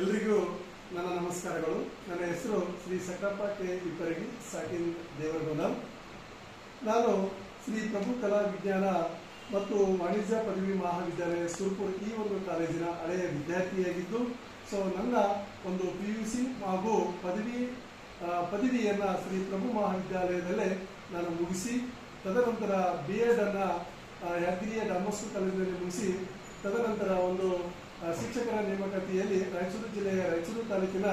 ಎಲ್ರಿಗೂ ನನ್ನ ನಮಸ್ಕಾರಗಳು. ನನ್ನ ಹೆಸರು ಶ್ರೀ ಸಕ್ಕಪ್ಪ ಕೆ ಇಬ್ಬರಗಿ, ಸಾಕಿನ್ ದೇವರಗೋಲಂ ನಾನು ಶ್ರೀ ಪ್ರಭು ಕಲಾ ವಿಜ್ಞಾನ ಮತ್ತು ವಾಣಿಜ್ಯ ಪದವಿ ಮಹಾವಿದ್ಯಾಲಯ ಸುರ್ಪುರ್ ಈ ಒಂದು ಕಾಲೇಜಿನ ಹಳೆಯ ವಿದ್ಯಾರ್ಥಿಯಾಗಿದ್ದು, ಸೊ ನನ್ನ ಒಂದು ಪಿ ಯು ಸಿ ಹಾಗೂ ಪದವಿ ಪದವಿಯನ್ನು ಶ್ರೀ ಪ್ರಭು ಮಹಾವಿದ್ಯಾಲಯದಲ್ಲೇ ನಾನು ಮುಗಿಸಿ, ತದನಂತರ ಬಿ ಎಡನ್ನು ಯಾದಗಿರಿಯ ಡಾಮಸ್ಕೋ ಕಾಲೇಜಿನಲ್ಲಿ ಮುಗಿಸಿ, ತದನಂತರ ಒಂದು ಶಿಕ್ಷಕರ ನೇಮಕಾತಿಯಲ್ಲಿ ರಾಯಚೂರು ಜಿಲ್ಲೆಯ ರಾಯಚೂರು ತಾಲೂಕಿನ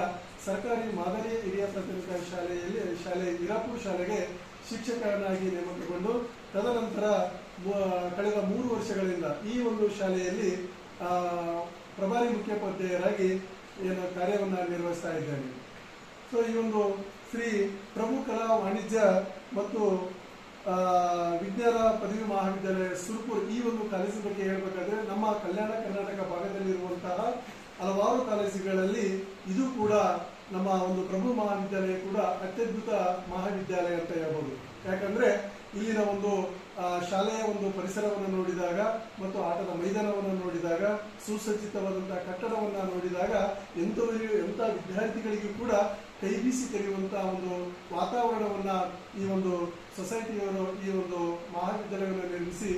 ಸರ್ಕಾರಿ ಮಾದರಿ ಹಿರಿಯ ಪ್ರಾಥಮಿಕ ಶಾಲೆಯಲ್ಲಿ, ಶಾಲೆ ಹಿರಾಪುರ ಶಾಲೆಗೆ ಶಿಕ್ಷಕರನ್ನಾಗಿ ನೇಮಕಗೊಂಡು ತದನಂತರ ಕಳೆದ ಮೂರು ವರ್ಷಗಳಿಂದ ಈ ಒಂದು ಶಾಲೆಯಲ್ಲಿ ಪ್ರಭಾರಿ ಮುಖ್ಯೋಪಾಧ್ಯಾಯರಾಗಿ ಏನು ಕಾರ್ಯವನ್ನು ನಿರ್ವಹಿಸ್ತಾ ಇದ್ದೇನೆ. ಸೊ ಈ ಒಂದು ಶ್ರೀ ಪ್ರಭು ವಾಣಿಜ್ಯ ಮತ್ತು ವಿಜ್ಞಾನ ಪದವಿ ಮಹಾವಿದ್ಯಾಲಯ ಸುರ್ಪುರ್ ಈ ಒಂದು ಕಾಲೇಜು ಬಗ್ಗೆ ಹೇಳಬೇಕಾದ್ರೆ ನಮ್ಮ ಕಲ್ಯಾಣ ಕರ್ನಾಟಕ ಭಾಗದಲ್ಲಿರುವಂತಹ ಹಲವಾರು ಕಾಲೇಜುಗಳಲ್ಲಿ ಇದು ಕೂಡ ನಮ್ಮ ಒಂದು ಪ್ರಭು ಮಹಾವಿದ್ಯಾಲಯ ಕೂಡ ಅತ್ಯದ್ಭುತ ಮಹಾವಿದ್ಯಾಲಯ ಅಂತ ಹೇಳ್ಬೋದು. ಯಾಕಂದ್ರೆ ಇಲ್ಲಿನ ಒಂದು ಶಾಲೆಯ ಒಂದು ಪರಿಸರವನ್ನು ನೋಡಿದಾಗ ಮತ್ತು ಆಟದ ಮೈದಾನವನ್ನು ನೋಡಿದಾಗ ಸುಸಜ್ಜಿತವಾದಂತಹ ಕಟ್ಟಡವನ್ನು ನೋಡಿದಾಗ ಎಂಥವರಿಗೂ ಎಂಥ ವಿದ್ಯಾರ್ಥಿಗಳಿಗೂ ಕೂಡ ಕೈ ಬೀಸಿ ತೆರೆಯುವಂತಹ ಒಂದು ವಾತಾವರಣವನ್ನ ಈ ಒಂದು ಸೊಸೈಟಿಯವರು ಈ ಒಂದು ಮಹಾವಿದ್ಯಾಲಯವನ್ನು ನಿರ್ಮಿಸಿ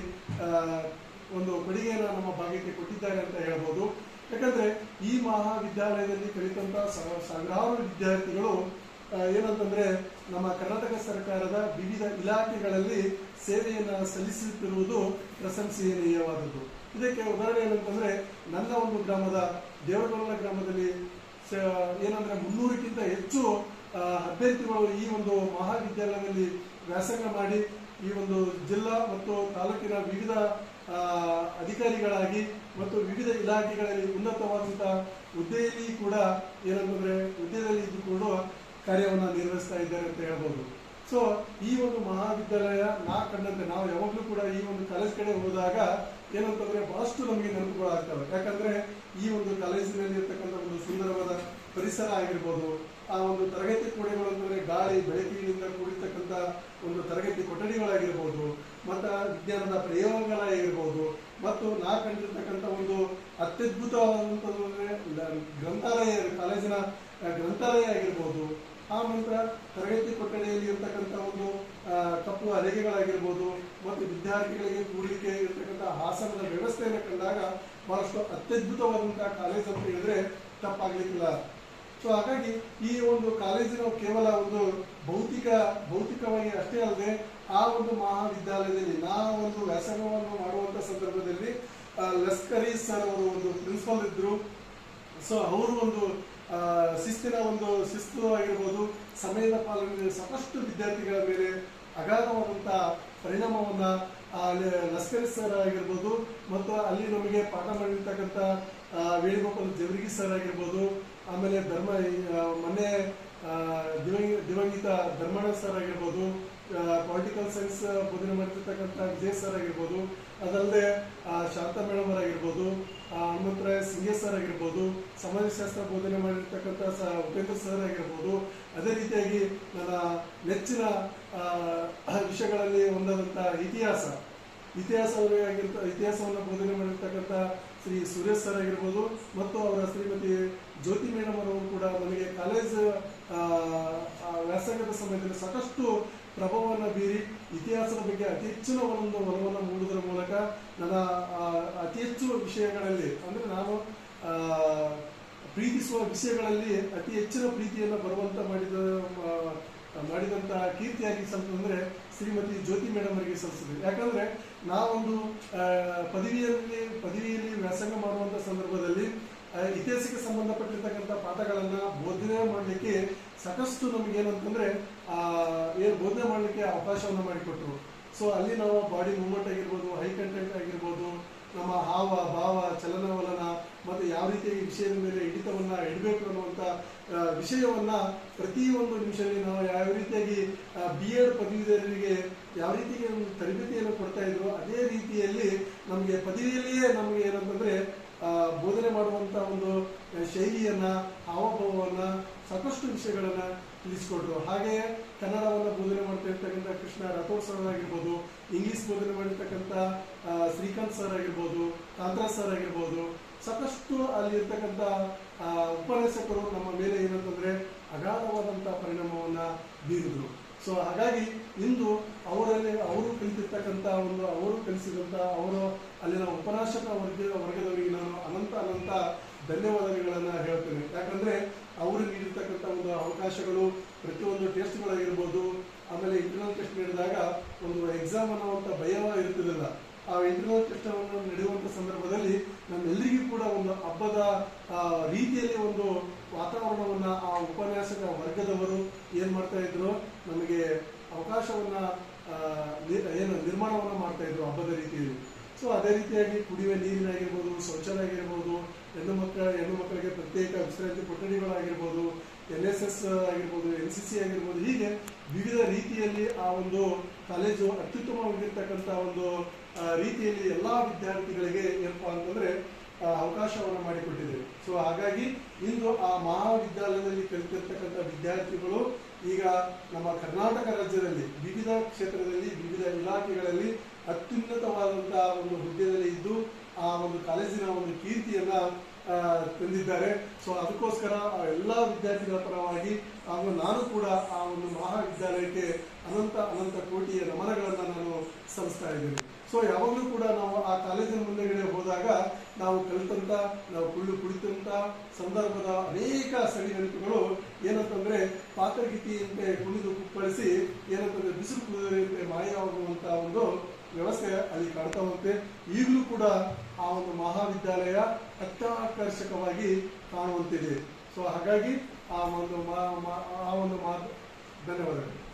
ಒಂದು ಕೊಡುಗೆಯನ್ನು ನಮ್ಮ ಭಾಗಕ್ಕೆ ಕೊಟ್ಟಿದ್ದಾರೆ ಅಂತ ಹೇಳ್ಬೋದು. ಯಾಕಂದ್ರೆ ಈ ಮಹಾವಿದ್ಯಾಲಯದಲ್ಲಿ ಕಲಿತಂತ ಸ- ಸಾವಿರಾರು ವಿದ್ಯಾರ್ಥಿಗಳು ಏನಂತಂದ್ರೆ ನಮ್ಮ ಕರ್ನಾಟಕ ಸರ್ಕಾರದ ವಿವಿಧ ಇಲಾಖೆಗಳಲ್ಲಿ ಸೇವೆಯನ್ನು ಸಲ್ಲಿಸುತ್ತಿರುವುದು ಪ್ರಶಂಸನೀಯವಾದದ್ದು. ಇದಕ್ಕೆ ಉದಾಹರಣೆ ಏನಂತಂದ್ರೆ ನನ್ನ ಒಂದು ಗ್ರಾಮದ ದೇವರಗೊಲ್ಲ ಗ್ರಾಮದಲ್ಲಿ ಏನಂದ್ರೆ ಮುನ್ನೂರಕ್ಕಿಂತ ಹೆಚ್ಚು ಅಭ್ಯರ್ಥಿಗಳು ಈ ಒಂದು ಮಹಾವಿದ್ಯಾಲಯದಲ್ಲಿ ವ್ಯಾಸಂಗ ಮಾಡಿ ಈ ಒಂದು ಜಿಲ್ಲಾ ಮತ್ತು ತಾಲೂಕಿನ ವಿವಿಧ ಅಧಿಕಾರಿಗಳಾಗಿ ಮತ್ತು ವಿವಿಧ ಇಲಾಖೆಗಳಲ್ಲಿ ಉನ್ನತವಾದಂತಹ ಹುದ್ದೆಯಲ್ಲಿ ಕೂಡ ಏನಂತಂದ್ರೆ ಹುದ್ದೆಯಲ್ಲಿ ಇದ್ದುಕೊಂಡು ಕಾರ್ಯವನ್ನು ನಿರ್ವಹಿಸ್ತಾ ಇದ್ದಾರೆ ಅಂತ ಹೇಳ್ಬೋದು. ಸೊ ಈ ಒಂದು ಮಹಾವಿದ್ಯಾಲಯ ನಾ ಕಂಡಂತೆ ನಾವು ಯಾವಾಗಲೂ ಕೂಡ ಈ ಒಂದು ಕಾಲೇಜ್ ಕಡೆ ಹೋದಾಗ ಏನಂತಂದ್ರೆ ಬಹಳಷ್ಟು ನಮಗೆ ನೆನಪುಗಳು ಆಗ್ತವೆ. ಯಾಕಂದ್ರೆ ಈ ಒಂದು ಕಾಲೇಜಿನಲ್ಲಿ ಇರ್ತಕ್ಕಂಥ ಒಂದು ಸುಂದರವಾದ ಪರಿಸರ ಆಗಿರ್ಬೋದು, ಆ ಒಂದು ತರಗತಿ ಕೋಣೆಗಳು ಅಂತಂದ್ರೆ ಗಾಳಿ, ಬೆಳಕಿನಿಂದ ಕೂಡಿರ್ತಕ್ಕಂಥ ಒಂದು ತರಗತಿ ಕೊಠಡಿಗಳಾಗಿರ್ಬೋದು, ಮತ್ತು ವಿಜ್ಞಾನದ ಪ್ರಯೋಗಗಳಾಗಿರ್ಬೋದು ಮತ್ತು ನಾ ಕಂಡಿರ್ತಕ್ಕಂಥ ಒಂದು ಅತ್ಯದ್ಭುತವಾದಂಥದ್ದು ಗ್ರಂಥಾಲಯ, ಕಾಲೇಜಿನ ಗ್ರಂಥಾಲಯ ಆಗಿರ್ಬೋದು ಆ ನಂತರ ತರಗತಿ ಕೊಠಡಿಯಲ್ಲಿ ಇರ್ತಕ್ಕಂಥ ಒಂದು ಕಪ್ಪು ಅಲೆಗೆಗಳಾಗಿರ್ಬೋದು ಮತ್ತು ವಿದ್ಯಾರ್ಥಿಗಳಿಗೆ ಕೂಡಲಿಕ್ಕೆ ಇರ್ತಕ್ಕಂಥ ಹಾಸನದ ವ್ಯವಸ್ಥೆಯನ್ನು ಕಂಡಾಗ ಬಹಳಷ್ಟು ಅತ್ಯದ್ಭುತವಾದಂತಹ ಕಾಲೇಜ್ ಅಂತ ಹೇಳಿದ್ರೆ ತಪ್ಪಾಗಲಿಕ್ಕಿಲ್ಲ. ಸೊ ಹಾಗಾಗಿ ಈ ಒಂದು ಕಾಲೇಜಿನ ಕೇವಲ ಒಂದು ಭೌತಿಕ, ಭೌತಿಕವಾಗಿ ಅಷ್ಟೇ ಅಲ್ಲದೆ ಆ ಒಂದು ಮಹಾವಿದ್ಯಾಲಯದಲ್ಲಿ ನಾವು ಒಂದು ವ್ಯಾಸಂಗವನ್ನು ಮಾಡುವಂಥ ಸಂದರ್ಭದಲ್ಲಿ ಲಸ್ಕರಿ ಸರ್ ಅವರು ಒಂದು ಪ್ರಿನ್ಸಿಪಲ್ ಇದ್ರು. ಸೊ ಅವರು ಒಂದು ಶಿಸ್ತಿನ ಒಂದು ಶಿಸ್ತು ಆಗಿರ್ಬೋದು, ಸಮಯದ ಪಾಲನೆ ಸಾಕಷ್ಟು ವಿದ್ಯಾರ್ಥಿಗಳ ಮೇಲೆ ಅಗಾಧವಾದಂಥ ಪರಿಣಾಮವನ್ನ ಲಸ್ಕರಿ ಸರ್ ಆಗಿರ್ಬೋದು, ಮತ್ತು ಅಲ್ಲಿ ನಮಗೆ ಪಾಠ ಮಾಡಿರ್ತಕ್ಕಂಥ ವೇಣುಗೋಪಾಲ್ ಜವರಿಗಿ ಸರ್ ಆಗಿರ್ಬೋದು, ಆಮೇಲೆ ಧರ್ಮ ಮೊನ್ನೆ ದಿವಂಗಿತ ಧರ್ಮಣ್ಣ ಸರ್ ಆಗಿರ್ಬೋದು ಪೊಲಿಟಿಕಲ್ ಸೈನ್ಸ್ ಬೋಧನೆ ಮಾಡ್ತಿರ್ತಕ್ಕಂಥ ವಿಜಯ್ ಸರ್ ಆಗಿರ್ಬೋದು, ಅದಲ್ಲದೆ ಶಾಂತ ಮೇಡಮ್ ಆಗಿರ್ಬೋದು ಹನುಮಂತರಾಯ ಸಿಂಗೆ ಸರ್ ಆಗಿರ್ಬೋದು, ಸಮಾಜಶಾಸ್ತ್ರ ಬೋಧನೆ ಮಾಡಿರ್ತಕ್ಕಂಥ ಸ, ಉಪೇಂದ್ರ ಸರ್ ಆಗಿರ್ಬೋದು, ಅದೇ ರೀತಿಯಾಗಿ ನನ್ನ ನೆಚ್ಚಿನ ವಿಷಯಗಳಲ್ಲಿ ಒಂದಾದಂಥ ಇತಿಹಾಸ. ಇತಿಹಾಸ ಆಗಿರ್ತ, ಇತಿಹಾಸವನ್ನು ಬೋಧನೆ ಮಾಡಿರ್ತಕ್ಕಂಥ ಶ್ರೀ ಸುರೇಶ್ ಸರ್ ಆಗಿರ್ಬೋದು, ಮತ್ತು ಅವರ ಶ್ರೀಮತಿ ಜ್ಯೋತಿ ಮೇಡಮ್ ಅವರು ಕೂಡ, ನನಗೆ ಕಾಲೇಜ್ ವ್ಯಾಸಂಗದ ಸಮಯದಲ್ಲಿ ಸಾಕಷ್ಟು ಪ್ರಭಾವವನ್ನು ಬೀರಿ ಇತಿಹಾಸದ ಬಗ್ಗೆ ಅತಿ ಹೆಚ್ಚಿನ ಒಂದು ಒಲವನ್ನು ಮೂಡುವುದರ ಮೂಲಕ ನನ್ನ ಅತಿ ಹೆಚ್ಚು ವಿಷಯಗಳಲ್ಲಿ, ಅಂದರೆ ನಾನು ಪ್ರೀತಿಸುವ ವಿಷಯಗಳಲ್ಲಿ ಅತಿ ಹೆಚ್ಚಿನ ಪ್ರೀತಿಯನ್ನು ಬರುವಂತ ಮಾಡಿದ ಮಾಡಿದಂತಹ ಮಾಡಿದಂತ ಕೀರ್ತಿಯಾಗಿ ಸಲ್ತಂದ್ರೆ ಶ್ರೀಮತಿ ಜ್ಯೋತಿ ಮೇಡಮ್ ಅವರಿಗೆ ಸಲ್ಲಿಸಿದೆ ಯಾಕಂದ್ರೆ ನಾವೊಂದು ಪದವಿಯಲ್ಲಿ ಪದವಿಯಲ್ಲಿ ವ್ಯಾಸಂಗ ಮಾಡುವಂತ ಸಂದರ್ಭದಲ್ಲಿ ಇತಿಹಾಸಕ್ಕೆ ಸಂಬಂಧಪಟ್ಟಿರ್ತಕ್ಕಂಥ ಪಾಠಗಳನ್ನ ಬೋಧನೆ ಮಾಡಲಿಕ್ಕೆ ಸಾಕಷ್ಟು ನಮ್ಗೆ ಏನಂತಂದ್ರೆ, ಆ, ಏನು ಬೋಧನೆ ಮಾಡಲಿಕ್ಕೆ ಅವಕಾಶವನ್ನು ಮಾಡಿಕೊಟ್ರು. ಸೊ ಅಲ್ಲಿ ನಾವು ಬಾಡಿ ಮೂವ್ಮೆಂಟ್ ಆಗಿರ್ಬೋದು ಹೈ ಕಂಟೆಂಟ್ ಆಗಿರ್ಬೋದು, ನಮ್ಮ ಹಾವ, ಭಾವ, ಚಲನವಲನ ಮತ್ತು ಯಾವ ರೀತಿ ಈ ವಿಷಯದ ಮೇಲೆ ಹಿಡಿತವನ್ನ ಇಡಬೇಕು ಅನ್ನುವಂಥ ವಿಷಯವನ್ನ ಪ್ರತಿ ಪ್ರತಿಯೊಂದು ನಿಮಿಷದಲ್ಲಿ ನಾವು ಯಾವ ರೀತಿಯಾಗಿ ಬಿ ಎಡ್ ಪದವೀಧರರಿಗೆ ಯಾವ ಒಂದು ತರಬೇತಿಯನ್ನು ಕೊಡ್ತಾ ಇದ್ರು ಅದೇ ರೀತಿಯಲ್ಲಿ ನಮಗೆ ಪದವಿಯಲ್ಲಿಯೇ ನಮಗೆ ಏನಂತಂದ್ರೆ ಆ, ಬೋಧನೆ ಮಾಡುವಂತ ಒಂದು ಶೈಲಿಯನ್ನ ಹಾವಭಾವವನ್ನು ಸಾಕಷ್ಟು ವಿಷಯಗಳನ್ನ ತಿಳಿಸಿಕೊಟ್ರು. ಹಾಗೆಯೇ ಕನ್ನಡವನ್ನು ಬೋಧನೆ ಮಾಡ್ತಾ ಇರ್ತಕ್ಕಂಥ ಕೃಷ್ಣ ರಾಥೋಡ್ ಸರ್ ಆಗಿರ್ಬೋದು ಇಂಗ್ಲಿಷ್ ಬೋಧನೆ ಮಾಡಿರ್ತಕ್ಕಂಥ ಶ್ರೀಕಾಂತ್ ಸರ್ ಆಗಿರ್ಬೋದು ಕಾಂತರಾಜ್ ಸರ್ ಆಗಿರ್ಬೋದು ಸಾಕಷ್ಟು ಅಲ್ಲಿ ಇರ್ತಕ್ಕಂಥ ಆ, ಉಪನ್ಯಾಸಕರು ನಮ್ಮ ಮೇಲೆ ಏನಂತಂದ್ರೆ ಅಗಾಧವಾದಂಥ ಪರಿಣಾಮವನ್ನು ಬೀರಿದ್ರು. ಸೊ ಹಾಗಾಗಿ ಇಂದು ಅವರಲ್ಲಿ ಅವರು ಕಲಿತಿರ್ತಕ್ಕಂಥ ಒಂದು ಅವರು ಕಲಿಸಿದಂಥ ಅವರು ಅಲ್ಲಿನ ಉಪನ್ಯಾಸಕ ವರ್ಗ ವರ್ಗದವರಿಗೆ ನಾನು ಅನಂತ ಅನಂತ ಧನ್ಯವಾದಗಳನ್ನ ಹೇಳ್ತೇನೆ. ಯಾಕಂದರೆ ಅವರು ನೀಡಿರ್ತಕ್ಕಂಥ ಒಂದು ಅವಕಾಶಗಳು ಪ್ರತಿಯೊಂದು ಟೆಸ್ಟ್ಗಳಾಗಿರ್ಬೋದು ಆಮೇಲೆ ಇಂಟರ್ನಲ್ ಟೆಸ್ಟ್ ನೀಡಿದಾಗ ಒಂದು ಎಕ್ಸಾಮ್ ಅನ್ನೋವಂಥ ಭಯವ ಇರ್ತಿರಲಿಲ್ಲ. ಆ ಇಂಟರ್ನಲ್ ಟೆಸ್ಟ್ ಅನ್ನು ನಡೆಯುವಂಥ ಸಂದರ್ಭದಲ್ಲಿ ನಮ್ಮೆಲ್ಲರಿಗೂ ಕೂಡ ಒಂದು ಹಬ್ಬದ ರೀತಿಯಲ್ಲಿ ಒಂದು ವಾತಾವರಣವನ್ನ ಆ ಉಪನ್ಯಾಸಕ ವರ್ಗದವರು ಏನು ಮಾಡ್ತಾ ಇದ್ರು, ನಮಗೆ ಅವಕಾಶವನ್ನ ಏನು ನಿರ್ಮಾಣವನ್ನು ಮಾಡ್ತಾ ಇದ್ರು ಹಬ್ಬದ ರೀತಿಯಲ್ಲಿ. ಸೊ ಅದೇ ರೀತಿಯಾಗಿ ಕುಡಿಯುವ ನೀರಿನಾಗಿರ್ಬೋದು ಶೌಚಾಲಯ ಆಗಿರ್ಬೋದು ಹೆಣ್ಣು ಮಕ್ಕಳ, ಹೆಣ್ಣು ಮಕ್ಕಳಿಗೆ ಪ್ರತ್ಯೇಕ ವಿಶ್ರಾಂತಿ ಕೊಠಡಿಗಳಾಗಿರ್ಬೋದು ಎನ್ ಎಸ್ ಎಸ್ ಆಗಿರ್ಬೋದು ಎನ್ ಸಿ ಸಿ ಆಗಿರ್ಬೋದು, ಹೀಗೆ ವಿವಿಧ ರೀತಿಯಲ್ಲಿ ಆ ಒಂದು ಕಾಲೇಜು ಅತ್ಯುತ್ತಮವಾಗಿರ್ತಕ್ಕಂಥ ಒಂದು ರೀತಿಯಲ್ಲಿ ಎಲ್ಲಾ ವಿದ್ಯಾರ್ಥಿಗಳಿಗೆ ಏನಪ್ಪಾ ಅಂತಂದ್ರೆ ಅವಕಾಶವನ್ನು ಮಾಡಿಕೊಟ್ಟಿದೆ. ಸೊ ಹಾಗಾಗಿ ಇಂದು ಆ ಮಹಾವಿದ್ಯಾಲಯದಲ್ಲಿ ಕಲಿತಿರ್ತಕ್ಕಂಥ ವಿದ್ಯಾರ್ಥಿಗಳು ಈಗ ನಮ್ಮ ಕರ್ನಾಟಕ ರಾಜ್ಯದಲ್ಲಿ, ವಿವಿಧ ಕ್ಷೇತ್ರದಲ್ಲಿ, ವಿವಿಧ ಇಲಾಖೆಗಳಲ್ಲಿ ಅತ್ಯುನ್ನತವಾದಂತಹ ಒಂದು ಹುದ್ದೆಯಲ್ಲಿ ಇದ್ದು ಆ ಒಂದು ಕಾಲೇಜಿನ ಒಂದು ಕೀರ್ತಿಯನ್ನ ತಂದಿದ್ದಾರೆ. ಸೊ ಅದಕ್ಕೋಸ್ಕರ ಎಲ್ಲಾ ವಿದ್ಯಾರ್ಥಿಗಳ ಪರವಾಗಿ, ಹಾಗೂ ನಾನು ಕೂಡ ಆ ಒಂದು ಮಹಾವಿದ್ಯಾಲಯಕ್ಕೆ ಅನಂತ ಅನಂತ ಕೋಟಿಯ ನಮನಗಳನ್ನು ನಾನು ಸಲ್ಲಿಸ್ತಾ ಇದ್ದೇನೆ. ಸೊ ಯಾವಾಗಲೂ ಕೂಡ ನಾವು ಆ ಕಾಲೇಜಿನ ಮುಂದೆಗಡೆ ಹೋದಾಗ, ನಾವು ಕಲಿತಂತ, ನಾವು ಕುಳ್ಳು ಕುಳಿತಂಥ ಸಂದರ್ಭದ ಅನೇಕ ಸವಿ ನೆನಪುಗಳು ಏನಂತಂದ್ರೆ ಪಾತ್ರಗೀತಿಯಂತೆ ಕುಣಿದು ಕುಪ್ಪಳಿಸಿ, ಏನಂತಂದ್ರೆ ಬಿಸಿಲು ಕುಡಿದಂತೆ ಮಾಯವಾಗುವಂಥ ಒಂದು ವ್ಯವಸ್ಥೆ ಅಲ್ಲಿ ಕಾಣ್ತಾ ಹೋಗುತ್ತೆ ಈಗಲೂ ಕೂಡ ಆ ಒಂದು ಮಹಾವಿದ್ಯಾಲಯ ಅತ್ಯಾಕರ್ಷಕವಾಗಿ ಕಾಣುವಂತಿದೆ. ಸೊ ಹಾಗಾಗಿ ಆ ಒಂದು ಆ ಒಂದು ಮಾತು ಧನ್ಯವಾದಗಳು.